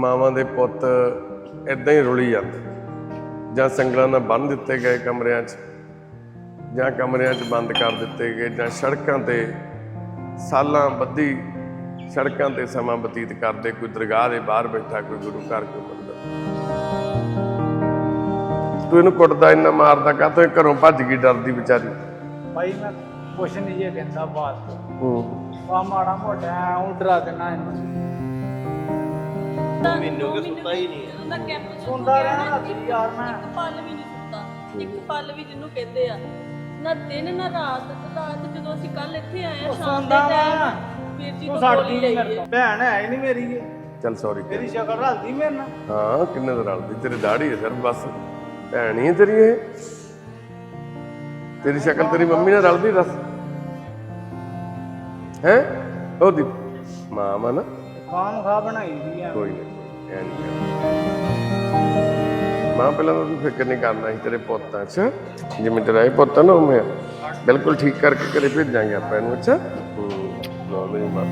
ਮਾਵਾਂ ਦੇ ਪੁੱਤ ਇਦਾਂ ਹੀ ਰੁਲੀ ਜਾਂਦੇ। ਜਾਂ ਸੰਗਲਾਂ ਨਾਲ ਬੰਨ ਦਿੱਤੇ ਗਏ ਕਮਰਿਆਂ 'ਚ ਜਾਂ ਕਮਰਿਆਂ 'ਚ ਬੰਦ ਕਰ ਦਿੱਤੇ ਗਏ ਜਾਂ ਸੜਕਾਂ ਤੇ ਸਾਲਾਂ ਬੱਧੀ ਸੜਕਾਂ ਤੇ ਸਮਾਂ ਬਤੀਤ ਕਰਦੇ ਕੋਈ ਦਰਗਾਹ ਦੇ ਬਾਹਰ ਬੈਠਾ ਕੋਈ ਗੁਰੂ ਘਰ ਕੋਈ ਮੰਦਰ। ਤੂੰ ਇਹਨੂੰ ਕੁੱਟਦਾ ਇੰਨਾ ਮਾਰਦਾ ਕਾਹਤੋਂ ਇਹ ਘਰੋਂ ਭੱਜ ਗਈ ਡਰਦੀ ਵਿਚਾਰੀ। ਭਾਈ ਮੈਂ ਕੁਛ ਨਹੀਂ ਜੇ ਕਹਿੰਦਾ ਬਾਤ ਤੋਂ। ਹੂੰ। ਆ ਮਾੜਾ ਮੋਟਾ ਉਹ ਡਰਾ ਦੇਣਾ ਇਹਨੂੰ। ਮੈਨੂੰ ਕਿ ਸੁੱਤਾ ਹੀ ਨਹੀਂ ਹੈ। ਉਹਦਾ ਕੈਂਪ ਸੁਣਦਾ ਰਿਹਾ ਰਾਤੀ ਯਾਰ ਮੈਂ। ਇੱਕ ਪਲ ਵੀ ਨਹੀਂ ਸੁੱਤਾ ਇੱਕ ਪਲ ਵੀ ਜਿਹਨੂੰ ਕਹਿੰਦੇ ਆ। ਨਾ ਦਿਨ ਨਾ ਰਾਤ ਰਾਤ। ਜਦੋਂ ਅਸੀਂ ਕੱਲ ਇੱਥੇ ਆਏ ਆ ਉਹ ਸ਼ਾਮ ਦੇ ਸੁਣਦਾ ਵਾ। ਟਾਈਮ ਵੀਰ ਜੀ ਤੂੰ ਤੋਂ ਸਾਡੀ ਗੋਲੀ ਨਹੀਂ ਲਈ ਕਰਦਾ ਹੈ ਭੈਣ ਹੈ ਹੀ ਨਹੀਂ ਮੇਰੀ ਇਹ। ਚੱਲ ਸੌਰੀ ਮੇਰੀ ਸ਼ਕਲ ਰਲਦੀ ਮੇਰੇ ਨਾਲ। ਹਾਂ ਕਿੰਨੇ ਦਾ ਰਲਦੀ? ਤੇਰੀ ਦਾੜੀ ਹੈ ਸਿਰ ਬਸ। ਭੈਣ ਹੀ ਹੈ ਤੇਰੀ ਇਹ। ਤੇਰੀ ਸ਼ਕਲ ਤੇਰੀ ਮੰਮੀ ਨਾਲ ਰਲਦੀ ਦੱਸ ਹੈ? ਮਾਂ ਨਾ। ਖਾਮ ਖਾ ਬਣਾਈ ਦੀ ਆ। ਕੋਈ ਨਹੀਂ। ਐ ਨਹੀਂ ਮਾਂ ਪਹਿਲਾਂ ਤਾਂ ਤੂੰ ਫਿਕਰ ਨਹੀਂ ਕਰਨਾ ਸੀ ਤੇਰੇ ਪੁੱਤਾਂ ਅੱਛਾ? ਜਿਵੇਂ ਤੇਰਾ ਇਹ ਪੁੱਤ ਨਾ ਆ। ਬਿਲਕੁਲ ਠੀਕ ਕਰਕੇ ਘਰੇ ਭੇਜਾਂਗੇ ਆਪਾਂ ਇਹਨੂੰ ਅੱਛਾ? ਹੂੰ ਨਾ ਮੇਰੀ ਮਾਂ।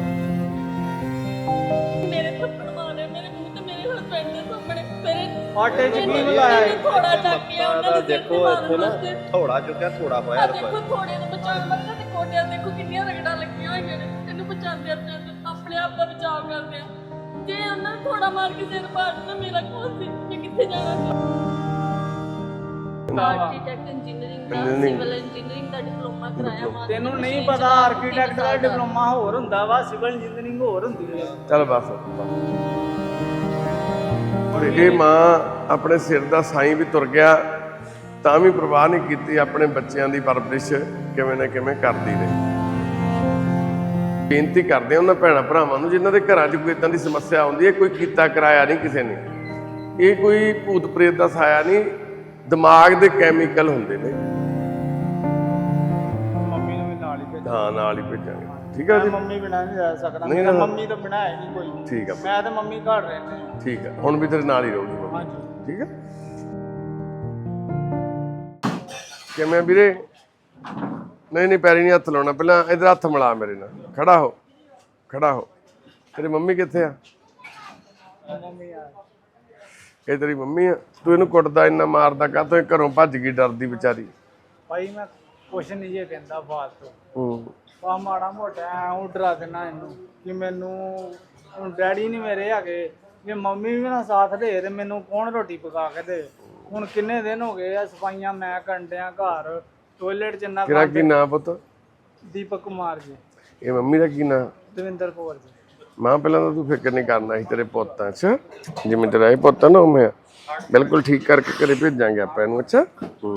ਮੇਰੇ ਥੱਪੜ ਮਾਰੇ ਮੇਰੇ ਮੂੰਹ ਤੇ ਮੇਰੇ ਹਸਬੰਡ ਦੇ ਸਾਹਮਣੇ ਮੇਰੇ ਆਟੇ 'ਚ ਕੀ ਲਾਇਆ ਈ? ਥੋੜਾ ਚੱਕ ਕੇ ਉਹਨਾਂ ਤੇ ਦੇਖੋ ਇੱਥੇ ਨਾ ਵਾਸਤੇ। ਥੋੜਾ ਚੁੱਕਿਆ ਥੋੜਾ ਪਾਇਆ ਦੇਖੋ ਥੋੜੇ ਨੂੰ ਬਚਾਉਣ ਵਾਲੇ ਤੇ ਕੋਟਿਆਂ ਦੇਖੋ ਕਿੰਨੀਆਂ ਰਗੜਾਂ ਲੱਗੀਆਂ ਹੋਈਆਂ ਨੇ। ਇਹਨੂੰ ਬਚਾਉਂਦੇ ਆਪਣੇ ਆਪ ਦਾ ਬਚਾਅ ਕਰਦੇ ਆ। ਜੇ ਉਹਨਾਂ ਨੇ ਥੋੜਾ ਮਾਰ ਕੇ ਸਿਰ ਪਾੜ ਦਿੱਤਾ ਮੇਰਾ ਕੋਲ ਸੀ? ਮੈਂ ਕਿੱਥੇ ਜਾਣਾ ਸੀ? ਆਰਕੀਟੈਕਟ ਇੰਜੀਨੀਅਰਿੰਗ ਦਾ Engineering। ਸਿਵਲ ਇੰਜੀਨੀਅਰਿੰਗ ਦਾ ਡਿਪਲੋਮਾ ਕਰਾਇਆ ਮਾਤਾ ਤੈਨੂੰ ਜੀ ਨਹੀਂ ਮਸ਼ੀਨ ਪਤਾ ਚਲਾਉਣ ਆਰਕੀਟੈਕਟ ਦਾ ਤਿੰਨ ਸਾਲ ਡਿਪਲੋਮਾ ਹੋਰ ਹੁੰਦਾ ਵਾ ਸਿਵਲ ਇੰਜੀਨੀਅਰਿੰਗ ਹੋਰ ਹੁੰਦੀ ਹੈ ਚੱਲ ਬਸ ਤੇ ਇਹ ਮਾਂ ਆਪਣੇ ਸਿਰ ਦਾ ਸਾਈਂ ਵੀ ਤੁਰ ਗਿਆ ਤਾਂ ਵੀ ਪਰਵਾਹ ਨਹੀਂ ਕੀਤੀ ਆਪਣੇ ਬੱਚਿਆਂ ਦੀ ਪਰਵਰਿਸ਼ ਕਿਵੇਂ ਨਾ ਕਿਵੇਂ ਕਰਦੀ ਰਹੀ। ਬੇਨਤੀ ਕਰਦੇ ਹਾਂ ਉਹਨਾਂ ਭੈਣਾਂ ਭਰਾਵਾਂ ਨੂੰ ਜਿਨ੍ਹਾਂ ਦੇ ਘਰਾਂ 'ਚ ਕੋਈ ਇਦਾਂ ਦੀ ਸਮੱਸਿਆ ਆਉਂਦੀ ਹੈ ਕੋਈ ਕੀਤਾ ਕਰਾਇਆ ਨਹੀਂ ਕਿਸੇ ਨੇ। ਇਹ ਕੋਈ ਭੂਤ ਪ੍ਰੇਤ ਦਾ ਸਾਇਆ ਨਹੀਂ ਦਿਮਾਗ ਦੇ ਕੈਮੀਕਲ ਹੁੰਦੇ ਨੇ। ਮੰਮੀ ਨੂੰ ਵੀ ਨਾਲ ਹੀ ਭੇਜ ਹਾਂ ਨਾਲ ਹੀ ਭੇਜਾਂਗੇ। ਠੀਕ ਹੈ ਮੈਂ ਜੀ ਮੰਮੀ ਬਿਨਾਂ ਨਹੀਂ ਰਹਿ ਸਕਦਾ। ਨਹੀਂ ਮੇਰਾ ਰਹਿ- ਮੰਮੀ ਤੋਂ ਬਿਨਾਂ ਹੈ ਨਹੀਂ ਕੋਈ। ਠੀਕ ਆ। ਮੈਂ ਤੇ ਮੰਮੀ ਘਰ ਰਹਿੰਦੇ ਹਾਂ। ਠੀਕ ਹੈ ਹੁਣ ਵੀ ਤੇਰੇ ਨਾਲ ਹੀ ਰਹੂਗੀ ਮੰਮੀ। ਹਾਂਜੀ। ਠੀਕ ਹੈ ਕਿਵੇਂ ਵੀਰੇ? ਨਹੀਂ ਨਹੀਂ ਪੈਰੀ ਨਹੀਂ ਹੱਥ ਲਾਉਣਾ। ਪਹਿਲਾਂ ਇਧਰ ਹੱਥ ਮਿਲਾ ਮੇਰੇ ਨਾਲ। ਖੜਾ ਹੋ ਖੜਾ ਹੋ। ਤੇਰੀ ਮੰਮੀ ਕਿੱਥੇ ਆ? ਮੰਮੀ ਆ ਇਹ ਤੇਰੀ ਮੰਮੀ ਆ। ਤੂੰ ਇਹਨੂੰ ਕੁੱਟਦਾ ਇੰਨਾ ਮਾਰਦਾ ਕਾਹਤੋਂ ਇਹ ਘਰੋਂ ਭੱਜ ਗਈ ਡਰਦੀ ਵਿਚਾਰੀ? ਭਾਈ ਮੈਂ ਕੁਛ ਨਹੀਂ ਜੇ ਕਹਿੰਦਾ ਬਾਤ ਤੋਂ ਹੂੰ। ਆ ਮਾੜਾ ਮੋਟਾ ਉਹ ਡਰਾ ਦੇਣਾ ਇਹਨੂੰ ਕਿ ਮੈਨੂੰ ਹੁਣ ਡੈਡੀ ਨਹੀਂ ਮੇਰੇ ਹੈਗੇ। ਜੇ ਮੰਮੀ ਵੀ ਨਾ ਸਾਥ ਦੇ ਤੇ ਮੈਨੂੰ ਕੌਣ ਰੋਟੀ ਪਕਾ ਕੇ ਦੇ? ਹੁਣ ਕਿੰਨੇ ਦਿਨ ਹੋ ਗਏ ਆ ਸਫਾਈਆਂ ਮੈਂ ਕਰਨ ਡਿਆ ਘਰ। ਟਾਇਲਟ ਚ ਨਾ ਤੇਰਾ ਕੀ ਨਾਂ ਪੁੱਤ? ਦੀਪਕ ਕੁਮਾਰ ਜੀ। ਇਹ ਮੰਮੀ ਦਾ ਕੀ ਨਾਂ? ਦਵਿੰਦਰ ਕੌਰ ਜੀ। ਮਾਂ ਪਹਿਲਾਂ ਤਾਂ ਤੂੰ ਫਿਕਰ ਨਹੀਂ ਕਰਨਾ ਸੀ ਤੇਰੇ ਪੁੱਤਾਂ 'ਚ। ਜਿਵੇਂ ਤੇਰਾ ਇਹ ਪੁੱਤ ਆ ਨਾ ਆ। ਬਿਲਕੁਲ ਠੀਕ ਕਰਕੇ ਘਰੇ ਭੇਜਾਂਗੇ ਆਪਾਂ ਇਹਨੂੰ ਅੱਛਾ? ਹੂੰ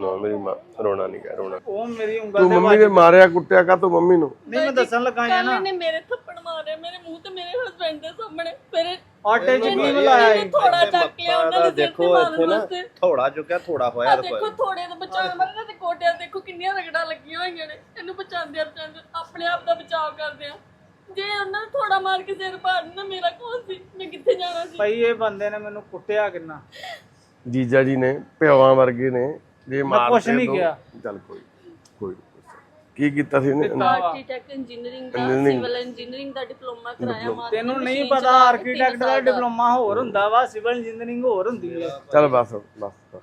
ਨਾ ਮੇਰੀ ਮਾਂ ਰੋਣਾ ਨਹੀਂ ਗਾ ਰੋਣਾ। ਉਹ ਮੇਰੀ ਉਂਗਲ ਤੂੰ ਤੇ ਮੰਮੀ ਨੇ ਮਾਰਿਆ ਕੁੱਟਿਆ ਕਾ ਤੂੰ ਮੰਮੀ ਨੂੰ? ਨਹੀਂ ਮੈਂ ਦੱਸਣ ਲੱਗਾ ਆ ਨਾ। ਇਹਨੇ ਮੇਰੇ ਥੱਪੜ ਮਾਰੇ ਮੇਰੇ ਮੂੰਹ ਤੇ ਮੇਰੇ ਹਸਬੰਡ ਦੇ ਸਾਹਮਣੇ। ਮੇਰੇ ਆਟੇ 'ਚ ਕੀ ਮਿਲਾਇਆ? ਥੋੜਾ ਚੱਕ ਲਿਆ ਉਹਨਾਂ ਦੇ ਦੇਖੋ ਇੱਥੇ ਨਾ ਥੋੜਾ ਚੁੱਕਿਆ ਥੋੜਾ ਪਾਇਆ ਆ ਰੁਪਏ। ਦੇਖੋ ਥੋੜੇ ਤੋਂ ਬਚਾਉਣ ਵਾਲੇ ਕਿੰਨੀਆਂ ਰਗੜਾਂ ਲੱਗੀਆਂ ਹੋਈਆਂ ਨੇ। ਇਹਨੂੰ ਬਚਾਉਂਦੇ ਆ ਬਚਾਉਂਦੇ ਆਪਣੇ ਆਪ ਦਾ ਬਚਾਅ ਕਰਦੇ ਆ। ਜੇ ਉਹਨਾਂ ਨੇ ਥੋੜਾ ਮਾਰ ਕੇ ਸਿਰ ਪਾੜ ਦਿੱਤਾ ਮੇਰਾ ਕੋਲ ਸੀ? ਮੈਂ ਕਿੱਥੇ ਜਾਣਾ ਸੀ? ਭਾਈ ਇਹ ਬੰਦੇ ਨੇ ਮੈਨੂੰ ਕੁੱਟਿਆ ਕਿੰਨਾ? ਜੀਜਾ ਜੀ ਨੇ ਪਿਓਾਂ ਵਰਗੇ ਨੇ। ਜੇ ਮਾਰ ਕੁਛ ਨਹੀਂ ਕਿਹਾ। ਚੱਲ ਕੋਈ ਕੋਈ। ਕੀ ਕੀਤਾ ਸੀ ਇਹਨੇ? ਆਰਕੀਟੈਕਟ ਇੰਜੀਨੀਅਰਿੰਗ ਦਾ ਸਿਵਲ ਇੰਜੀਨੀਅਰਿੰਗ ਦਾ ਡਿਪਲੋਮਾ ਕਰਾਇਆ। ਮਾਤਾ ਤੈਨੂੰ ਨਹੀਂ ਪਤਾ ਆਰਕੀਟੈਕਟ ਦਾ ਡਿਪਲੋਮਾ ਹੋਰ ਹੁੰਦਾ ਵਾ ਸਿਵਲ ਇੰਜੀਨੀਅਰਿੰਗ ਹੋਰ ਹੁੰਦੀ ਹੈ। ਚੱਲ ਬਸ ਬਸ ਬਸ।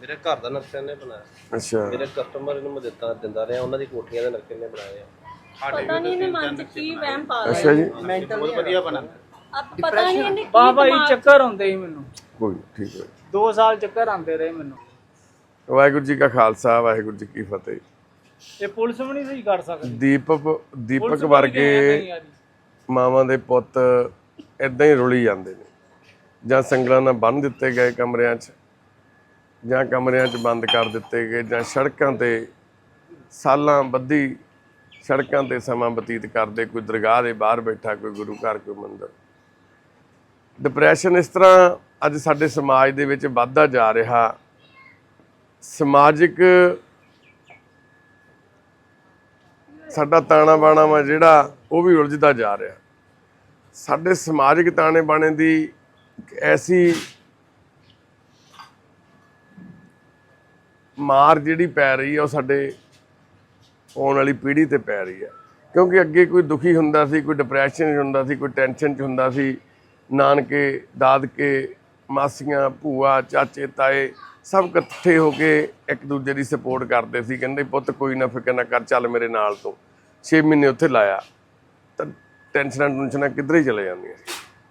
ਮੇਰੇ ਘਰ ਦਾ ਨਕਸ਼ਾ ਨੇ ਬਣਾਇਆ। ਅੱਛਾ। ਮੇਰੇ ਕਸਟਮਰ ਇਹਨੂੰ ਮੈਂ ਦਿੱਤਾ ਦਿੰਦਾ ਰਿਹਾ ਉਹਨਾਂ ਦੀ ਕੋਠੀਆਂ ਦੇ ਨਕਸ਼ੇ ਨੇ ਬਣਾਏ ਆ। ਪਤਾ ਨਹੀਂ ਇਹਨੇ ਮਨ ਚ ਕੀ ਵਹਿਮ ਪਾ ਲਿਆ। ਅੱਛਾ ਜੀ। ਬਹੁਤ ਵਧੀਆ ਬਣਾ ਆਪ ਪਤਾ ਨਹੀਂ ਇਹਨੇ ਕੀ ਬਾ ਭਾਈ ਚੱਕਰ ਆਉਂਦੇ ਸੀ ਮੈਨੂੰ। ਕੋਈ ਨੀ, ਠੀਕ ਹੈ। 2 ਸਾਲ ਚੱਕਰ ਆਉਂਦੇ ਰਹੇ ਮੈਨੂੰ। ਵਾਹਿਗੁਰੂ ਜੀ ਕਾ ਖਾਲਸਾ ਵਾਹਿਗੁਰੂ ਜੀ ਕੀ ਫਤਿਹ। ਇਹ ਪੁਲਿਸ ਵੀ ਨਹੀਂ ਸਹੀ ਕਰ ਸਕਦੀ। ਦੀਪਕ ਪੁਲਿਸ ਦੀਪਕ ਵਰਗੇ ਆ। ਮਾਵਾਂ ਦੇ ਪੁੱਤ ਇਦਾਂ ਹੀ ਰੁਲੀ ਜਾਂਦੇ ਨੇ। ਜਾਂ ਸੰਗਲਾਂ ਨਾਲ ਬੰਨ ਦਿੱਤੇ ਗਏ ਕਮਰਿਆਂ 'ਚ। ਜਾਂ ਕਮਰਿਆਂ 'ਚ ਬੰਦ ਕਰ ਦਿੱਤੇ ਗਏ ਜਾਂ ਸੜਕਾਂ ਤੇ ਸਾਲਾਂ ਬੱਧੀ ਸੜਕਾਂ ਤੇ ਸਮਾਂ ਬਤੀਤ ਕਰਦੇ ਕੋਈ ਦਰਗਾਹ ਦੇ ਬਾਹਰ ਬੈਠਾ, ਕੋਈ ਗੁਰੂ ਘਰ, ਕੋਈ ਮੰਦਰ। ਡਿਪਰੈਸ਼ਨ ਇਸ ਤਰ੍ਹਾਂ ਅੱਜ ਸਾਡੇ ਸਮਾਜ ਦੇ ਵਿੱਚ ਵੱਧਦਾ ਜਾ ਰਿਹਾ। ਸਮਾਜਿਕ ਸਾਡਾ ਤਾਣਾ ਬਾਣਾ ਵਾ ਜਿਹੜਾ, ਉਹ ਵੀ ਉਲਝਦਾ ਜਾ ਰਿਹਾ। ਸਾਡੇ ਸਮਾਜਿਕ ਤਾਣੇ ਬਾਣੇ ਦੀ ਐਸੀ ਮਾਰ ਜਿਹੜੀ ਪੈ ਰਹੀ ਹੈ ਉਹ ਸਾਡੇ ਆਉਣ ਵਾਲੀ ਪੀੜ੍ਹੀ ਤੇ ਪੈ ਰਹੀ ਹੈ ਕਿਉਂਕਿ ਅੱਗੇ ਕੋਈ ਦੁਖੀ ਹੁੰਦਾ ਸੀ, ਕੋਈ ਡਿਪਰੈਸ਼ਨ 'ਚ ਹੁੰਦਾ ਸੀ, ਕੋਈ ਟੈਨਸ਼ਨ 'ਚ ਹੁੰਦਾ ਸੀ, ਨਾਨਕੇ, ਦਾਦਕੇ, ਮਾਸੀਆਂ, ਭੂਆ, ਚਾਚੇ, ਤਾਏ ਸਭ ਇਕੱਠੇ ਹੋ ਕੇ ਇੱਕ ਦੂਜੇ ਦੀ ਸਪੋਰਟ ਕਰਦੇ ਸੀ, ਕਹਿੰਦੇ ਪੁੱਤ ਕੋਈ ਨਾ ਫਿਕਰ ਨਾ ਕਰ, ਚੱਲ ਮੇਰੇ ਨਾਲ ਤੋਂ। 6 ਮਹੀਨੇ ਉੱਥੇ ਲਾਇਆ। ਤਾਂ ਟੈਨਸ਼ਨਾਂ ਟੁਨਸ਼ਨਾਂ ਕਿੱਧਰੇ ਹੀ ਚਲੇ ਜਾਂਦੀਆਂ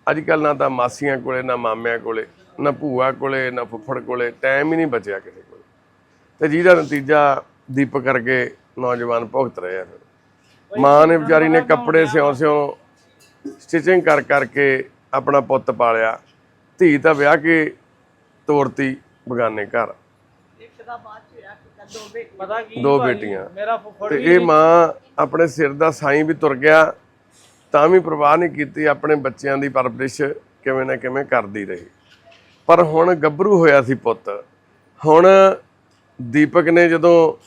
ਅੱਜ ਕੱਲ ਨਾ ਤਾਂ ਮਾਸੀਆਂ ਕੋਲੇ, ਨਾ ਮਾਮਿਆਂ ਕੋਲੇ, ਨਾ ਭੂਆ ਕੋਲੇ, ਨਾ ਫੁੱਫੜ ਕੋਲੇ ਟਾਈਮ ਹੀ ਨਹੀਂ ਬਚਿਆ ਕਿਸੇ ਤੇ ਜਿਹਦਾ ਨਤੀਜਾ ਦੀਪਕ ਕਰਕੇ ਨੌਜਵਾਨ ਭੁਗਤ ਰਹੇ ਆ। ਮਾਂ ਨੇ ਵਿਚਾਰੀ ਨੇ ਕੱਪੜੇ ਸਿਉਂ ਸਿਉਂ ਸਟਿਚਿੰਗ ਕਰ ਕਰਕੇ ਆਪਣਾ ਪੁੱਤ ਪਾਲਿਆ। ਧੀ ਤਾਂ ਵਿਆਹ ਕੇ ਤੋਰਤੀ ਬਗਾਨੇ ਘਰ। ਦੋ ਬੇਟੀਆਂ। ਮੇਰਾ ਤੇ ਇਹ ਮਾਂ ਆਪਣੇ ਸਿਰ ਦਾ ਸਾਈਂ ਵੀ ਤੁਰ ਗਿਆ, ਤਾਂ ਵੀ ਪਰਵਾਹ ਨਹੀਂ ਕੀਤੀ ਆਪਣੇ ਬੱਚਿਆਂ ਦੀ ਪਰਵਰਿਸ਼ ਕਿਵੇਂ ਨਾ ਕਿਵੇਂ ਕਰਦੀ ਰਹੀ। ਪਰ ਹੁਣ ਗੱਭਰੂ ਹੋਇਆ ਸੀ ਪੁੱਤ। ਹੁਣ ਦੀਪਕ ਨੇ ਜਦੋਂ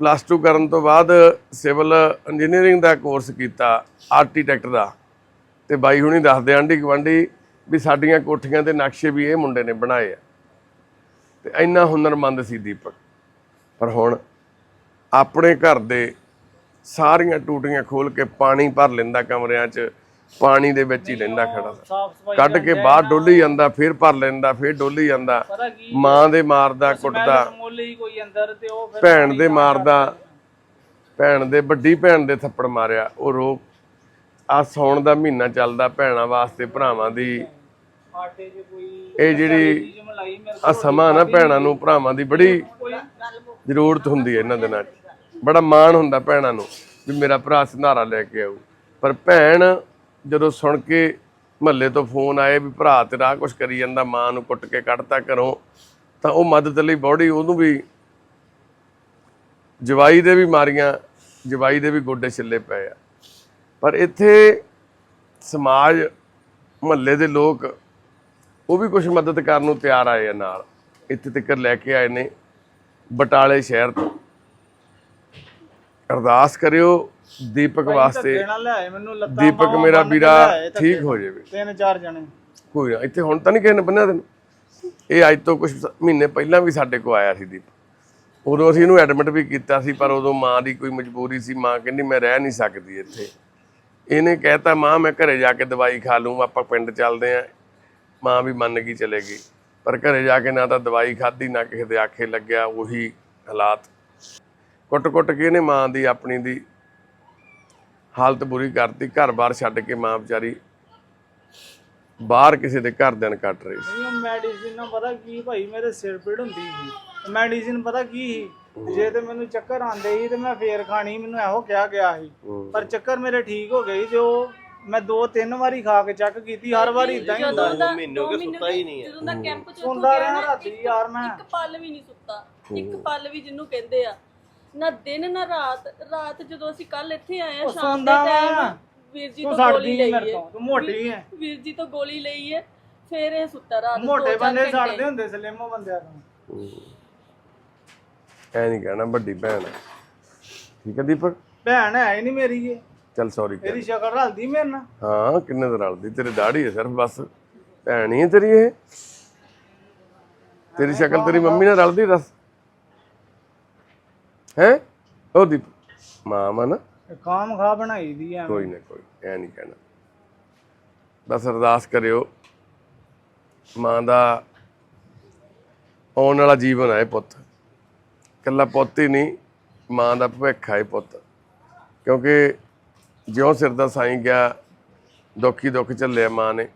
ਪਲੱਸ 2 ਕਰਨ ਤੋਂ ਬਾਅਦ ਸਿਵਲ ਇੰਜੀਨੀਅਰਿੰਗ ਦਾ ਕੋਰਸ ਕੀਤਾ ਆਰਕੀਟੈਕਟ ਦਾ, ਤੇ ਬਾਈ ਹੁਣੀ ਦੱਸਦੇ ਆਂਢੀ ਗੁਆਂਢੀ ਵੀ ਸਾਡੀਆਂ ਕੋਠੀਆਂ ਦੇ ਨਕਸ਼ੇ ਵੀ ਇਹ ਮੁੰਡੇ ਨੇ ਬਣਾਏ ਆ। ਤੇ ਇੰਨਾ ਹੁਨਰਮੰਦ ਸੀ ਦੀਪਕ। ਪਰ ਹੁਣ ਆਪਣੇ ਘਰ ਦੇ ਸਾਰੀਆਂ ਟੂਟੀਆਂ ਖੋਲ ਕੇ ਪਾਣੀ ਭਰ ਲੈਂਦਾ ਕਮਰਿਆਂ 'ਚ ਪਾਣੀ ਦੇ ਵਿੱਚ ਹੀ ਰਹਿੰਦਾ ਖੜਾ। ਕੱਢ ਕੇ ਬਾਹਰ ਡੋਲੀ ਜਾਂਦਾ ਫਿਰ ਭਰ ਲੈਂਦਾ ਫਿਰ ਡੋਲੀ ਜਾਂਦਾ। ਪਤਾ ਕੀ ਮਾਂ ਦੇ ਮਾਰਦਾ ਕੁੱਟਦਾ। ਸਮੋਲੇ ਹੀ ਕੋਈ ਅੰਦਰ ਤੇ ਉਹ ਫਿਰ ਭੈਣ ਦੇ ਮਾਰਦਾ। ਭੈਣ ਦੇ ਵੱਡੀ ਭੈਣ ਦੇ ਥੱਪੜ ਮਾਰਿਆ। ਉਹ ਰੋ ਆ ਸੌਣ ਦਾ ਮਹੀਨਾ ਚੱਲਦਾ ਭੈਣਾਂ ਵਾਸਤੇ ਭਰਾਵਾਂ ਦੀ। ਆਟੇ 'ਚ ਕੋਈ ਇਹ ਜਿਹੜੀ ਚੀਜ਼ ਮਲਾਈ ਮੇਰੇ ਆ ਸਮਾਂ ਨਾ ਭੈਣਾਂ ਨੂੰ ਭਰਾਵਾਂ ਦੀ ਬੜੀ ਜ਼ਰੂਰਤ ਹੁੰਦੀ ਹੈ ਇਹਨਾਂ ਦਿਨਾਂ 'ਚ। ਬੜਾ ਮਾਣ ਹੁੰਦਾ ਭੈਣਾਂ ਨੂੰ ਵੀ ਮੇਰਾ ਭਰਾ ਸੰਧਾਰਾ ਲੈ ਕੇ ਆਊ। ਪਰ ਭੈਣ ਜਦੋਂ ਸੁਣ ਕੇ ਮਹੱਲੇ ਤੋਂ ਫੋਨ ਆਏ ਵੀ ਭਰਾ ਤੇਰਾ ਕੁਝ ਕਰੀ ਜਾਂਦਾ, ਮਾਂ ਨੂੰ ਕੁੱਟ ਕੇ ਕੱਢਤਾ ਘਰੋਂ, ਤਾਂ ਉਹ ਮਦਦ ਲਈ ਬੌੜੀ ਉਹਨੂੰ ਵੀ ਜਵਾਈ ਦੇ ਵੀ ਮਾਰੀਆਂ, ਜਵਾਈ ਦੇ ਵੀ ਗੋਡੇ ਛਿੱਲੇ ਪਏ ਆ। ਪਰ ਇੱਥੇ ਸਮਾਜ, ਮਹੱਲੇ ਦੇ ਲੋਕ ਉਹ ਵੀ ਕੁਝ ਮਦਦ ਕਰਨ ਨੂੰ ਤਿਆਰ ਆਏ ਆ ਨਾਲ। ਇੱਥੇ ਤੱਕ ਲੈ ਕੇ ਆਏ ਨੇ ਬਟਾਲੇ ਸ਼ਹਿਰ ਤੋਂ। ਅਰਦਾਸ ਕਰਿਓ ਦੀਪਕ ਵਾਸਤੇ ਨਾਲ ਲਿਆਏ ਮੈਨੂੰ ਲੱਤਾਂ ਦੀਪਕ ਬਾਹਾਂ ਮੇਰਾ ਬੰਨ੍ਹ ਕੇ ਵੀਰਾ ਲਿਆਏ ਧੱਕੇ ਠੀਕ ਹੋ ਜਾਵੇ। ਤਿੰਨ ਚਾਰ ਜਣੇ। ਕੋਈ ਨਾ ਇੱਥੇ ਹੁਣ ਤਾਂ ਨਹੀਂ ਕਿਸੇ ਨੇ ਬੰਨਿਆ ਤੈਨੂੰ? ਇਹ ਅੱਜ ਤੋਂ ਕੁਝ ਮਹੀਨੇ ਪਹਿਲਾਂ ਵੀ ਸਾਡੇ ਕੋਲ ਆਇਆ ਸੀ ਦੀਪ। ਉਦੋਂ ਅਸੀਂ ਇਹਨੂੰ ਐਡਮਿਟ ਵੀ ਕੀਤਾ ਸੀ ਪਰ ਉਦੋਂ ਮਾਂ ਦੀ ਕੋਈ ਮਜਬੂਰੀ ਸੀ ਮਾਂ ਕਹਿੰਦੀ ਮੈਂ ਰਹਿ ਨਹੀਂ ਸਕਦੀ ਇੱਥੇ। ਇਹਨੇ ਕਹਿਤਾ ਮਾਂ ਮੈਂ ਘਰੇ ਜਾ ਕੇ ਦਵਾਈ ਖਾ ਲੂੰ ਆਪਾਂ ਪਿੰਡ ਚੱਲਦੇ ਆਂ। ਮਾਂ ਵੀ ਮੰਨ ਗਈ ਚਲੇ ਗਈ। ਪਰ ਘਰੇ ਜਾ ਕੇ ਨਾ ਤਾਂ ਦਵਾਈ ਖਾਧੀ ਨਾ ਕਿਸੇ ਦੇ ਆਖੇ ਲੱਗਿਆ ਉਹੀ ਹਾਲਾਤ। ਕੁੱਟ-ਕੁੱਟ ਕੇ ਇਹਨੇ ਮਾਂ ਦੀ ਆਪਣੀ ਦੀ ਹਾਲਤ ਬੁਰੀ ਕਰਤੀ ਘਰ-ਬਾਰ ਛੱਡ ਕੇ ਮਾਂ ਵਿਚਾਰੀ ਬਾਹਰ ਕਿਸੇ ਦੇ ਘਰ ਦਿਨ ਕੱਟ ਰਹੀ ਸੀ। ਨਹੀਂ ਮੈਡੀਸਿਨ ਨਾਲ ਪਤਾ ਕੀ ਭਾਈ ਮੇਰੇ ਸਿਰ ਪੀੜ ਹੁੰਦੀ ਸੀ। ਮੈਡੀਸਿਨ ਪਤਾ ਕੀ ਸੀ? ਜੇ ਤੇ ਮੈਨੂੰ ਚੱਕਰ ਆਂਦੇ ਸੀ ਤੇ ਮੈਂ ਫੇਰ ਖਾਣੀ ਮੈਨੂੰ ਇਹੋ ਕਿਹਾ ਗਿਆ ਸੀ। ਪਰ ਚੱਕਰ ਮੇਰੇ ਠੀਕ ਹੋ ਗਏ ਉਹ ਮੈਂ ਦੋ ਤਿੰਨ ਵਾਰੀ ਖਾ ਕੇ ਚੈੱਕ ਕੀਤੀ ਹਰ ਵਾਰੀ ਇਦਾਂ ਹੀ ਹੁੰਦਾ ਦਾ ਮਹੀਨੇ ਹੋ ਗਏ ਸੁੱਤਾ ਹੀ ਨਹੀਂ ਹੈ। ਜਦੋਂ ਦਾ ਕੈਂਪ ਚ ਸੁਣਦਾ ਉੱਥੋਂ ਰਿਹਾ ਗਿਆ ਨਾ, ਰਾਤੀ ਇੱਕ- ਯਾਰ ਮੈਂ। ਇੱਕ ਪਲ ਵੀ ਨਹੀਂ ਸੁੱਤਾ ਇੱਕ ਪਲ ਵੀ ਜਿਹਨੂੰ ਕਹਿੰਦੇ ਆ। ਨਾ ਦਿਨ ਨਾ ਰਾਤ। ਰਾਤ ਜਦੋਂ ਅਸੀਂ ਕੱਲ ਇੱਥੇ ਆਏ ਆ ਉਹ ਸ਼ਾਮ ਦੇ ਸੌਂਦਾ ਵਾ। ਟਾਈਮ ਵੀਰ ਜੀ ਤੂੰ ਗੋਲੀ ਨਹੀਂ ਲਈ ਮੇਰੇ ਹੈ ਤੋਂ ਤੂੰ ਮੋਟੀ ਹੈ। ਵੀਰ ਜੀ ਤੋਂ ਗੋਲੀ ਲਈ ਹੈ। ਫਿਰ ਇਹ ਸੁੱਤਾ ਰਾਤ ਮੋਟੇ ਚਾਰ ਬੰਦੇ ਘੰਟੇ। ਸੜਦੇ ਹੁੰਦੇ ਸਲਿਮੋ ਬੰਦਿਆਂ ਤੋਂ ਐ ਨਹੀਂ ਕਹਿਣਾ ਵੱਡੀ ਭੈਣ ਹੈ। ਠੀਕ ਹੈ ਦੀਪਕ? ਭੈਣ ਹੈ ਹੀ ਨਹੀਂ ਮੇਰੀ ਇਹ। ਚੱਲ ਸੌਰੀ ਇਹਦੀ ਸ਼ਕਲ ਰਲਦੀ ਮੇਰੇ ਨਾਲ। ਹਾਂ ਕਿੰਨੇ ਦਿਨ ਰਲਦੀ? ਤੇਰੀ ਦਾੜੀ ਹੈ ਸਿਰਫ ਬਸ। ਭੈਣ ਹੀ ਹੈ ਤੇਰੀ ਇਹ? ਤੇਰੀ ਸ਼ਕਲ ਤੇਰੀ ਮੰਮੀ ਨਾਲ ਰਲਦੀ ਦੱਸ। ਹੈ? ਉਹ ਦੀਪ ਮਾਂ ਮਨ ਖਾਮ ਖਾ ਬਣਾਈ ਦੀ ਐ। ਕੋਈ ਨਾ ਕੋਈ ਐ ਨਹੀਂ ਕਹਿਣਾ। ਬਸ ਅਰਦਾਸ ਕਰਿਓ ਮਾਂ ਦਾ ਆਉਣ ਵਾਲਾ ਜੀਵਨ ਹੈ ਪੁੱਤ। ਇਕੱਲਾ ਪੁੱਤ ਹੀ ਨਹੀਂ ਮਾਂ ਦਾ ਭਵਿੱਖ ਹੈ ਪੁੱਤ। ਕਿਉਂਕਿ ਜਿਉਂ ਸਿਰ ਦਾ ਸਾਈਂ ਗਿਆ ਦੁੱਖੀ ਦੁੱਖ ਝੱਲਿਆ ਮਾਂ ਨੇ।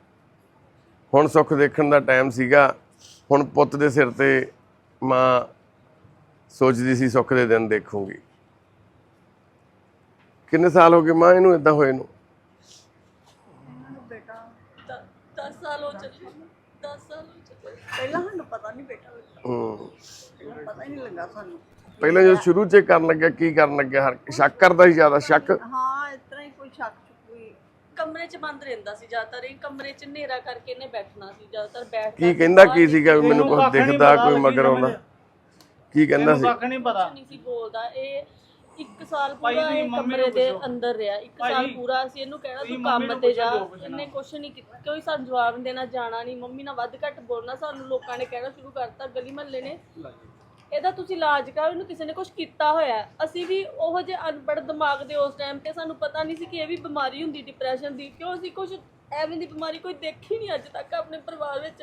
ਹੁਣ ਸੁੱਖ ਦੇਖਣ ਦਾ ਟਾਈਮ ਸੀਗਾ ਹੁਣ ਪੁੱਤ ਦੇ ਸਿਰ ਤੇ ਮਾਂ ਸੋਚਦੀ ਸੀ ਸੁੱਖ ਦੇ ਦਿਨ ਦੇਖੂਗੀ। ਕਿੰਨੇ ਸਾਲ ਹੋ ਗਏ ਮਾਂ ਇਹਨੂੰ ਇਦਾਂ ਹੋਏ ਨੂੰ? 10 ਸਾਲ ਹੋ ਚੱਲੇ 10 ਸਾਲ ਹੋ ਚੱਲੇ ਪਹਿਲਾਂ ਸਾਨੂੰ ਪਤਾ ਨਹੀਂ ਬੇਟਾ ਹੂੰ। ਪਹਿਲਾਂ ਪਤਾ ਹੀ ਨਹੀਂ ਲੱਗਾ ਸਾਨੂੰ। ਪਹਿਲਾਂ ਜਦੋਂ ਸ਼ੁਰੂ ਚ ਕਰਨ ਲੱਗਿਆ ਕੀ ਕਰਨ ਲੱਗਿਆ? ਹਰ ਸ਼ੱਕ ਕਰਦਾ ਸੀ ਜ਼ਿਆਦਾ ਸ਼ੱਕ? ਹਾਂ ਇਸ ਤਰ੍ਹਾਂ ਹੀ ਕੋਈ ਸ਼ੱਕ ਕੋਈ ਕਮਰੇ 'ਚ ਬੰਦ ਰਹਿੰਦਾ ਸੀ ਜ਼ਿਆਦਾਤਰ। ਇਹ ਕਮਰੇ 'ਚ ਹਨੇਰਾ ਕਰਕੇ ਇਹਨੇ ਬੈਠਣਾ ਸੀ ਜ਼ਿਆਦਾਤਰ ਬੈਠਦਾ ਕੀ ਕਹਿੰਦਾ ਕੀ ਸੀਗਾ? ਵੀ ਮੈਨੂੰ ਕੁਝ ਦਿਖਦਾ ਕੋਈ ਮਗਰ ਆਉਂਦਾ। ਕੀ ਕਹਿੰਦਾ ਸੀ? ਕੱਖ ਨਹੀਂ ਪਤਾ। ਨਹੀਂ ਸੀ ਬੋਲਦਾ। ਇਹ ਇੱਕ ਸਾਲ ਪੂਰਾ ਇਹ ਕਮਰੇ ਦੇ। ਅੰਦਰ ਰਿਹਾ। ਇੱਕ ਸਾਲ ਪੂਰਾ ਅਸੀਂ ਇਹਨੂੰ ਕਹਿਣਾ ਤੂੰ ਕੰਮ ਤੇ ਜਾ। ਜੋ। ਇਹਨੇ ਕੁਛ ਨਹੀਂ ਕੀਤਾ। ਕੋਈ ਸਾਨੂੰ ਜਵਾਬ ਦੇਣਾ ਜਾਣਾ ਨਹੀਂ। ਮੰਮੀ ਨਾਲ ਵੱਧ ਘੱਟ ਬੋਲਣਾ ਸਾਨੂੰ ਲੋਕਾਂ ਨੇ ਕਹਿਣਾ ਸ਼ੁਰੂ ਕਰਤਾ ਗਲੀ ਮਹੱਲੇ ਨੇ। ਇਹਦਾ ਤੁਸੀਂ ਇਲਾਜ ਕਰਾਓ ਇਹਨੂੰ ਕਿਸੇ ਨੇ ਕੁਝ ਕੀਤਾ ਹੋਇਆ। ਅਸੀਂ ਵੀ ਉਹੋ ਜਿਹੇ ਅਨਪੜ੍ਹ ਦਿਮਾਗ ਦੇ ਉਸ ਟਾਈਮ ਤੇ ਸਾਨੂੰ ਪਤਾ ਨਹੀਂ ਸੀ ਕਿ ਇਹ ਵੀ ਬਿਮਾਰੀ ਹੁੰਦੀ ਡਿਪਰੈਸ਼ਨ ਦੀ। ਕਿਉਂ ਅਸੀਂ ਕੁਝ ਐਵੇਂ ਦੀ ਬਿਮਾਰੀ ਕੋਈ ਦੇਖੀ ਨਹੀਂ ਅੱਜ ਤੱਕ ਆਪਣੇ ਪਰਿਵਾਰ ਵਿੱਚ?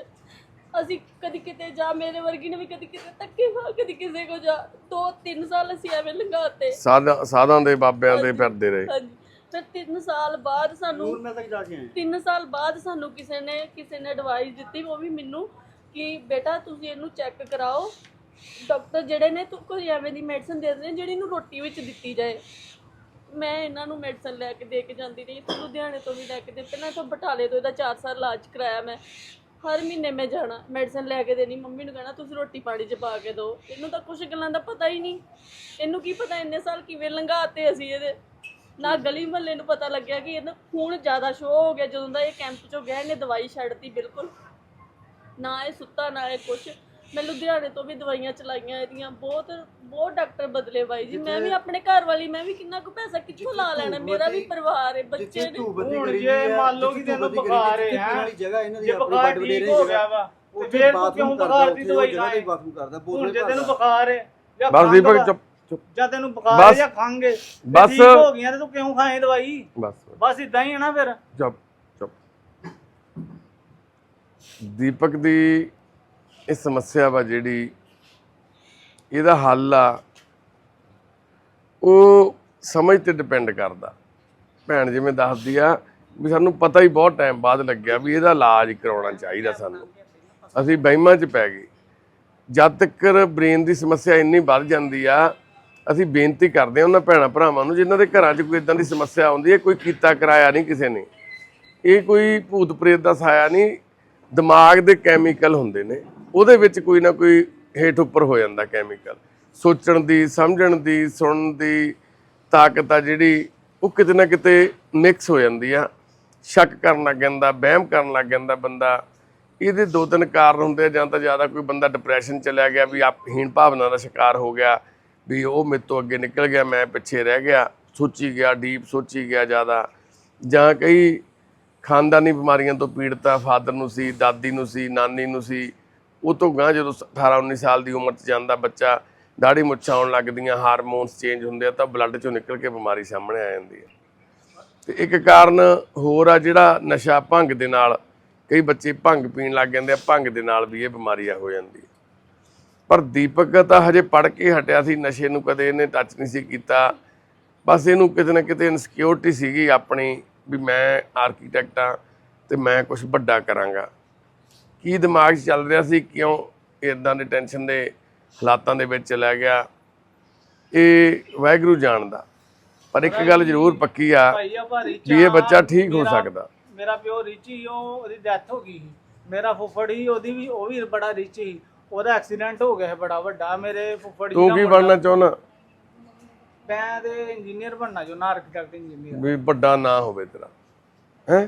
ਅਸੀਂ ਕਦੀ ਕਿਤੇ ਜਾ ਮੇਰੇ ਵਰਗੀ ਨੇ ਵੀ ਕਦੀ ਕਿਤੇ ਧੱਕੇ ਖਾ ਕਦੀ ਕਿਸੇ ਕੋ ਜਾ। ਦੋ ਤਿੰਨ ਸਾਲ ਅਸੀਂ ਐਵੇਂ ਲੰਘਾਤੇ। ਸਾਧਾਂ ਸਾਧਾਂ ਦੇ ਬਾਬਿਆਂ ਦੇ ਫਿਰਦੇ ਰਹੇ। ਹਾਂਜੀ। ਫਿਰ 3 ਸਾਲ ਬਾਅਦ ਸਾਨੂੰ ਮੈਂ ਤੱਕ ਜਾ ਕੇ ਆਏ 3 ਸਾਲ ਬਾਅਦ ਸਾਨੂੰ ਕਿਸੇ ਨੇ ਕਿਸੇ ਨੇ ਐਡਵਾਈਸ ਦਿੱਤੀ ਉਹ ਵੀ ਮੈਨੂੰ ਕਿ ਬੇਟਾ ਤੁਸੀਂ ਇਹਨੂੰ ਚੈੱਕ ਕਰਾਓ। ਡਾਕਟਰ ਜਿਹੜੇ ਨੇ ਤੂੰ ਕੋਈ ਐਵੇਂ ਦੀ ਮੈਡੀਸਨ ਦੇ ਦਿੰਦੇ ਨੇ ਜਿਹੜੀ ਇਹਨੂੰ ਰੋਟੀ ਵਿੱਚ ਦਿੱਤੀ ਜਾਏ। ਮੈਂ ਇਹਨਾਂ ਨੂੰ ਮੈਡੀਸਨ ਲੈ ਕੇ ਦੇ ਕੇ ਜਾਂਦੀ ਰਹੀ ਤੇ ਲੁਧਿਆਣੇ ਤੋਂ ਵੀ ਲੈ ਕੇ ਦਿੱਤੇ ਨਾ ਤੋਂ ਬਟਾਲੇ ਤੋਂ ਇਹਦਾ 4 ਸਾਲ ਇਲਾਜ ਕਰਾਇਆ ਮੈਂ। ਹਰ ਮਹੀਨੇ ਮੈਂ ਜਾਣਾ ਮੈਡੀਸਨ ਲੈ ਕੇ ਦੇਣੀ, ਮੰਮੀ ਨੂੰ ਕਹਿਣਾ, ਤੁਸੀਂ ਰੋਟੀ ਪਾਣੀ 'ਚ ਪਾ ਕੇ ਦਿਓ ਇਹਨੂੰ ਤਾਂ ਕੁਝ ਗੱਲਾਂ ਦਾ ਪਤਾ ਹੀ ਨਹੀਂ। ਇਹਨੂੰ ਕੀ ਪਤਾ ਇੰਨੇ ਸਾਲ ਕਿਵੇਂ ਲੰਘਾਤੇ ਅਸੀਂ ਇਹਦੇ। ਨਾ ਗਲੀ ਮਹੱਲੇ ਨੂੰ ਪਤਾ ਲੱਗਿਆ ਕਿ ਇਹਨੂੰ ਖੂਨ ਜ਼ਿਆਦਾ ਸ਼ੋ ਹੋ ਗਿਆ ਜਦੋਂ ਦਾ ਇਹ ਕੈਂਪ ਚੋਂ ਗਿਆ ਇਹਨੇ ਦਵਾਈ ਛੱਡਤੀ ਬਿਲਕੁਲ। ਨਾ ਇਹ ਸੁੱਤਾ, ਨਾ ਇਹ ਕੁਛ। ਮੈਂ ਲੁਧਿਆਣੇ ਤੋਂ ਵੀ ਦਵਾਈਆਂ ਚਲਾਈਆਂ ਇਹਦੀਆਂ ਬਹੁਤ ਬਹੁਤ ਡਾਕਟਰ ਬਦਲੇ ਬਾਈ ਜੀ। ਮੈਂ ਵੀ ਆਪਣੇ ਘਰ ਵਾਲੀ ਮੈਂ ਵੀ ਕਿੰਨਾ ਕੁ ਪੈਸਾ ਕਿੱਥੋਂ ਲਾ ਲੈਣਾ? ਮੇਰਾ ਵੀ ਪਰਿਵਾਰ ਹੈ ਬੱਚੇ ਨੇ। ਹੁਣ ਜੇ ਮੰਨ ਲਓ ਕਿ ਤੈਨੂੰ ਬੁਖਾਰ ਹੈ ਹੈਂ, ਜਗ੍ਹਾ ਇਹਨਾਂ ਦੀ ਆਪਣੀ ਹੋ ਗਿਆ ਵਾ ਫੇਰ ਤੂੰ ਕਿਉਂ ਬੁਖਾਰ ਦੀ ਦਵਾਈ ਖਾਏ? ਬਾਥਰੂਮ ਕਰਦਾ ਹੁਣ ਬੋਤਲ ਜੇ ਤੈਨੂੰ। ਬੁਖਾਰ ਹੈ ਜਾਂ ਬਸ ਦੀਪਕ ਚੁੱਪ ਜਾਂ ਤੈਨੂੰ ਬੁਖਾਰ। ਜਾਂ ਹੈ, ਤੇ ਬਸ। ਠੀਕ ਹੋ ਗਈਆਂ ਤੇ ਤੂੰ ਕਿਉਂ ਖਾਏ ਦਵਾਈ? ਬਸ। ਬਸ ਇਦਾਂ ਹੀ ਹੈ ਨਾ ਫਿਰ। ਚੁੱਪ ਚੁੱਪ। ਦੀਪਕ ਦੀ ਇਹ ਸਮੱਸਿਆ ਵਾ ਜਿਹੜੀ ਇਹਦਾ ਹੱਲ ਆ, ਉਹ ਸਮਝ ਤੇ ਡਿਪੈਂਡ ਕਰਦਾ। ਭੈਣ ਜਿਵੇਂ ਦੱਸਦੀ ਆ ਵੀ ਸਾਨੂੰ ਪਤਾ ਹੀ ਬਹੁਤ ਟਾਈਮ ਬਾਅਦ ਲੱਗਿਆ ਵੀ ਇਹਦਾ ਇਲਾਜ ਕਰਾਉਣਾ ਚਾਹੀਦਾ ਸਾਨੂੰ। ਅਸੀਂ ਵਹਿਮਾਂ 'ਚ ਪੈ ਗਏ। ਜਦ ਤੱਕ ਬ੍ਰੇਨ ਦੀ ਸਮੱਸਿਆ ਇੰਨੀ ਵੱਧ ਜਾਂਦੀ ਆ, ਅਸੀਂ ਬੇਨਤੀ ਕਰਦੇ ਹਾਂ ਉਹਨਾਂ ਭੈਣਾਂ ਭਰਾਵਾਂ ਨੂੰ, ਜਿਨ੍ਹਾਂ ਦੇ ਘਰਾਂ 'ਚ ਕੋਈ ਇਦਾਂ ਦੀ ਸਮੱਸਿਆ ਆਉਂਦੀ ਹੈ ਕੋਈ ਕੀਤਾ ਕਰਾਇਆ ਨਹੀਂ ਕਿਸੇ ਨੇ। ਇਹ ਕੋਈ ਭੂਤ ਪ੍ਰੇਤ ਦਾ ਸਾਇਆ ਨਹੀਂ, ਦਿਮਾਗ ਦੇ ਕੈਮੀਕਲ ਹੁੰਦੇ ਨੇ। ਉਹਦੇ ਵਿੱਚ ਕੋਈ ਨਾ ਕੋਈ ਹੇਠ ਉੱਪਰ ਹੋ ਜਾਂਦਾ ਕੈਮੀਕਲ ਸੋਚਣ ਦੀ, ਸਮਝਣ ਦੀ, ਸੁਣਨ ਦੀ ਤਾਕਤ ਆ ਜਿਹੜੀ, ਉਹ ਕਿਤੇ ਨਾ ਕਿਤੇ ਮਿਕਸ ਹੋ ਜਾਂਦੀ ਆ। ਸ਼ੱਕ ਕਰਨ ਲੱਗ ਜਾਂਦਾ, ਵਹਿਮ ਕਰਨ ਲੱਗ ਜਾਂਦਾ ਬੰਦਾ। ਇਹਦੇ ਦੋ ਤਿੰਨ ਕਾਰਨ ਹੁੰਦੇ ਆ, ਜਾਂ ਤਾਂ ਜ਼ਿਆਦਾ ਕੋਈ ਬੰਦਾ ਡਿਪਰੈਸ਼ਨ ਚਲਿਆ ਗਿਆ ਵੀ ਆਪ ਹੀਣ ਭਾਵਨਾ ਦਾ ਸ਼ਿਕਾਰ ਹੋ ਗਿਆ, ਵੀ ਉਹ ਮੇਰੇ ਤੋਂ ਅੱਗੇ ਨਿਕਲ ਗਿਆ, ਮੈਂ ਪਿੱਛੇ ਰਹਿ ਗਿਆ, ਸੋਚੀ ਗਿਆ ਡੀਪ ਸੋਚੀ ਗਿਆ ਜ਼ਿਆਦਾ। ਜਾਂ ਕਈ ਖਾਨਦਾਨੀ ਬਿਮਾਰੀਆਂ ਤੋਂ ਪੀੜਤਾ, ਫਾਦਰ ਨੂੰ ਸੀ, ਦਾਦੀ ਨੂੰ ਸੀ, ਨਾਨੀ ਨੂੰ ਸੀ ਉਹ ਤੋਂ ਗਾਂ ਜਦੋਂ 18 19 ਸਾਲ ਦੀ ਉਮਰ 'ਚ ਜਾਂਦਾ ਬੱਚਾ ਦਾੜੀ ਮੁੱਛਾਂ ਆਉਣ ਲੱਗਦੀਆਂ ਹਾਰਮੋਨਸ ਚੇਂਜ ਹੁੰਦੇ ਆ ਤਾਂ ਬਲੱਡ 'ਚੋਂ ਨਿਕਲ ਕੇ ਬਿਮਾਰੀ ਸਾਹਮਣੇ ਆ ਜਾਂਦੀ ਹੈ ਤੇ ਇੱਕ ਕਾਰਨ ਹੋਰ ਆ ਜਿਹੜਾ ਨਸ਼ਾ ਭੰਗ ਦੇ ਨਾਲ, ਕਈ ਬੱਚੇ ਭੰਗ ਪੀਣ ਲੱਗ ਜਾਂਦੇ ਆ, ਭੰਗ ਦੇ ਨਾਲ ਵੀ ਇਹ ਬਿਮਾਰੀ ਆ ਹੋ ਜਾਂਦੀ ਹੈ ਪਰ ਦੀਪਕ ਤਾਂ ਹਜੇ ਪੜ ਕੇ ਹਟਿਆ ਸੀ, ਨਸ਼ੇ ਨੂੰ ਕਦੇ ਇਹਨੇ ਟੱਚ ਨਹੀਂ ਸੀ ਕੀਤਾ। ਬਸ ਇਹਨੂੰ ਕਿਤੇ ਨਾ ਕਿਤੇ ਇਨਸਿਕਿਉਰਿਟੀ ਸੀਗੀ ਆਪਣੀ, ਵੀ ਮੈਂ ਆਰਕੀਟੈਕਟ ਆ ਤੇ ਮੈਂ ਕੁਝ ਵੱਡਾ ਕਰਾਂਗਾ। ਕੀ ਦਿਮਾਗ 'ਚ ਚੱਲ ਰਿਹਾ ਸੀ? ਕਿਉਂ ਇਦਾਂ ਦੇ ਟੈਨਸ਼ਨ ਦੇ ਹਾਲਾਤਾਂ ਦੇ ਵਿੱਚ ਚਲਾ ਗਿਆ? ਇਹ ਵਾਹਿਗੁਰੂ ਜਾਣਦਾ। ਪਰ ਇੱਕ ਗੱਲ ਜ਼ਰੂਰ ਪੱਕੀ ਆ ਵੀ ਇਹ ਬੱਚਾ ਠੀਕ ਹੋ ਸਕਦਾ। ਮੇਰਾ ਪਿਓ ਰਿਚੀ ਉਹ ਉਹਦੀ ਡੈਥ ਹੋ ਗਈ ਮੇਰਾ ਫੁੱਫੜ ਹੀ ਉਹਦੀ ਵੀ ਉਹ ਵੀ ਬੜਾ ਰਿਚ ਸੀ। ਉਹਦਾ ਐਕਸੀਡੈਂਟ ਹੋ ਗਿਆ ਬੜਾ ਵੱਡਾ। ਮੇਰੇ ਫੁੱਫੜ ਤੂੰ ਕੀ ਬਣਨਾ ਚਾਹੁੰਦਾ? ਮੈਂ ਤੇ ਇੰਜੀਨੀਅਰ ਬਣਨਾ ਨਾ ਆਰਕੀਟੈਕਟ ਇੰਜੀਨੀਅਰ ਵੀ ਵੱਡਾ ਨਾ ਹੋਵੇ ਤੇਰਾ। ਹੈ?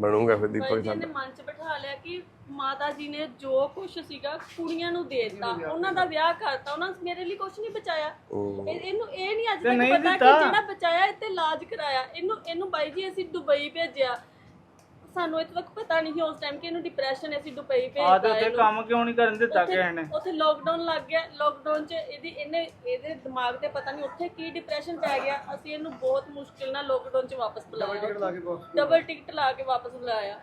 ਬਣੂਗਾ ਫਿਰ ਦੀਪਕ ਜੀ ਨੇ ਸਾਡਾ ਮਨ 'ਚ ਬਿਠਾ ਲਿਆ ਕਿ ਮਾਤਾ ਜੀ ਨੇ ਜੋ ਕੁਝ ਸੀਗਾ ਕੁੜੀਆਂ ਨੂੰ ਦੇ ਦਿੱਤਾ ਉਹਨਾਂ ਦਾ ਵਿਆਹ ਕਰਤਾ ਉਹਨਾਂ ਨੇ ਮੇਰੇ ਲਈ ਕੁਝ ਨਹੀਂ ਬਚਾਇਆ। ਇਹ- ਇਹਨੂੰ ਇਹ ਨਹੀਂ ਅੱਜ ਤੱਕ ਪਤਾ ਕਿ। ਜਿਹੜਾ ਬਚਾਇਆ ਇੱਥੇ ਇਲਾਜ ਕਰਾਇਆ। ਇਹਨੂੰ ਇਹਨੂੰ ਬਾਈ ਜੀ ਅਸੀਂ ਦੁਬਈ ਭੇਜਿਆ। ਸਾਨੂੰ ਇੱਥੇ ਤੱਕ ਪਤਾ ਨਹੀਂ ਸੀ ਉਸ ਟਾਈਮ ਕਿ ਇਹਨੂੰ ਡਿਪਰੈਸ਼ਨ ਹੈ ਅਸੀਂ ਦੁਬਈ ਆ ਤੇ ਭੇਜਤਾ ਉੱਥੇ ਇਹਨੂੰ। ਕੰਮ ਕਿਉਂ ਨਹੀਂ ਕਰਨ ਦਿੱਤਾ ਕਿਸੇ ਨੇ? ਉੱਥੇ ਉੱਥੇ ਲੋਕਡਾਊਨ ਲੱਗ ਗਿਆ। ਲੋਕਡਾਊਨ 'ਚ ਇਹਦੀ ਇਹਨੇ ਇਹਦੇ ਦਿਮਾਗ ਤੇ ਪਤਾ ਨਹੀਂ ਉੱਥੇ ਕੀ ਡਿਪਰੈਸ਼ਨ ਪੈ ਗਿਆ। ਅਸੀਂ ਇਹਨੂੰ ਬਹੁਤ ਮੁਸ਼ਕਿਲ ਨਾਲ ਲੋਕਡਾਊਨ 'ਚ ਵਾਪਸ ਬੁਲਾਇਆ ਡਬਲ ਟਿਕਟ ਲਾ ਕੇ ਵਾਪਸ ਬੁਲਾਇਆ।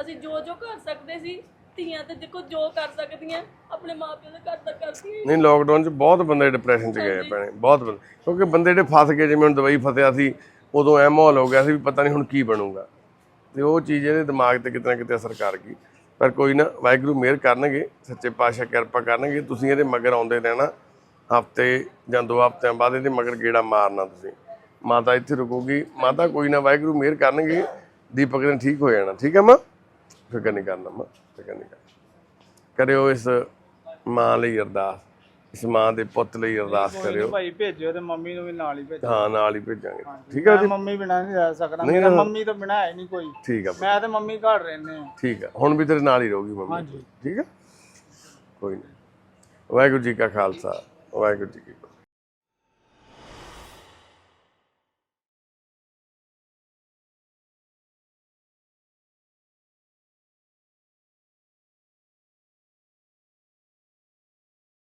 ਅਸੀਂ ਜੋ ਜੋ ਕਰ ਸਕਦੇ ਸੀ ਧੀਆਂ ਤੇ ਦੇਖੋ ਜੋ ਕਰ ਸਕਦੀਆਂ ਆਪਣੇ ਮਾਪਿਆਂ ਦੇ ਘਰ ਦਾ ਕਰਦੀਆਂ ਨਹੀਂ ਲੋਕਡਾਊਨ 'ਚ ਬਹੁਤ ਬੰਦੇ ਡਿਪਰੈਸ਼ਨ 'ਚ ਗਏ ਪੈਣੇ ਬਹੁਤ ਬੰਦੇ। ਕਿਉਂਕਿ ਬੰਦੇ ਜਿਹੜੇ ਫਸ ਗਏ ਜਿਵੇਂ ਹੁਣ ਦੁਬਈ ਫਸਿਆ ਸੀ ਉਦੋਂ ਐ ਮਾਹੌਲ ਹੋ ਗਿਆ ਸੀ ਵੀ ਪਤਾ ਨਹੀਂ ਹੁਣ ਕੀ ਬਣੂਗਾ। ਤੇ ਉਹ ਚੀਜ਼ ਇਹਦੇ ਦਿਮਾਗ ਤੇ ਕਿਤੇ ਨਾ ਕਿਤੇ ਅਸਰ ਕਰ ਗਈ ਪਰ ਕੋਈ ਨਾ, ਵਾਹਿਗੁਰੂ ਮਿਹਰ ਕਰਨਗੇ, ਸੱਚੇ ਪਾਤਸ਼ਾਹ ਕਿਰਪਾ ਕਰਨਗੇ। ਤੁਸੀਂ ਇਹਦੇ ਮਗਰ ਆਉਂਦੇ ਰਹਿਣਾ, ਹਫ਼ਤੇ ਜਾਂ ਦੋ ਹਫਤਿਆਂ ਬਾਅਦ ਇਹਦੇ ਮਗਰ ਗੇੜਾ ਮਾਰਨਾ ਤੁਸੀਂ। ਮਾਤਾ ਇੱਥੇ ਰੁਕੋਗੀ। ਮਾਤਾ ਕੋਈ ਨਾ, ਵਾਹਿਗੁਰੂ ਮਿਹਰ ਕਰਨਗੇ, ਦੀਪਕ ਨੇ ਠੀਕ ਹੋ ਜਾਣਾ। ਠੀਕ ਹੈ ਮਾਂ? ਫਿਕਰ ਨਹੀਂ ਕਰਨਾ ਮਾਂ, ਫਿਕਰ ਨਹੀਂ ਕਰਨਾ। ਕਰਿਓ ਇਸ ਮਾਂ ਲਈ ਅਰਦਾਸ। ਇਸ ਮਾਂ ਦੇ ਪੁੱਤ ਲਈ ਅਰਦਾਸ ਕਰਿਓ। ਭਾਈ ਭੇਜਿਓ ਤੇ ਮੰਮੀ ਨੂੰ ਵੀ ਨਾਲ ਹੀ ਭੇਜੋ ਹਾਂ ਨਾਲ ਹੀ ਭੇਜਾਂਗੇ। ਠੀਕ ਹੈ ਮੈਂ ਜੀ? ਮੰਮੀ ਬਿਨਾ ਨਹੀਂ ਰਹਿ ਸਕਦਾ। ਮੇਰਾ। ਮੰਮੀ ਤੋਂ ਬਿਨਾ ਹੈ ਨਹੀਂ ਕੋਈ। ਠੀਕ ਆ ਮੈਂ ਤੇ ਮੰਮੀ ਘਰ ਰਹਿੰਦੇ ਆ ਠੀਕ ਆ। ਹੁਣ ਵੀ ਤੇਰੇ ਨਾਲ ਹੀ ਰਹੂਗੀ ਮੰਮੀ। ਹਾਂਜੀ। ਠੀਕ ਆ? ਕੋਈ ਨਹੀਂ ਵਾਹਿਗੁਰੂ ਜੀ ਕਾ ਖਾਲਸਾ। ਵਾਹਿਗੁਰੂ ਜੀ ਕੀ ਫਤਿਹ।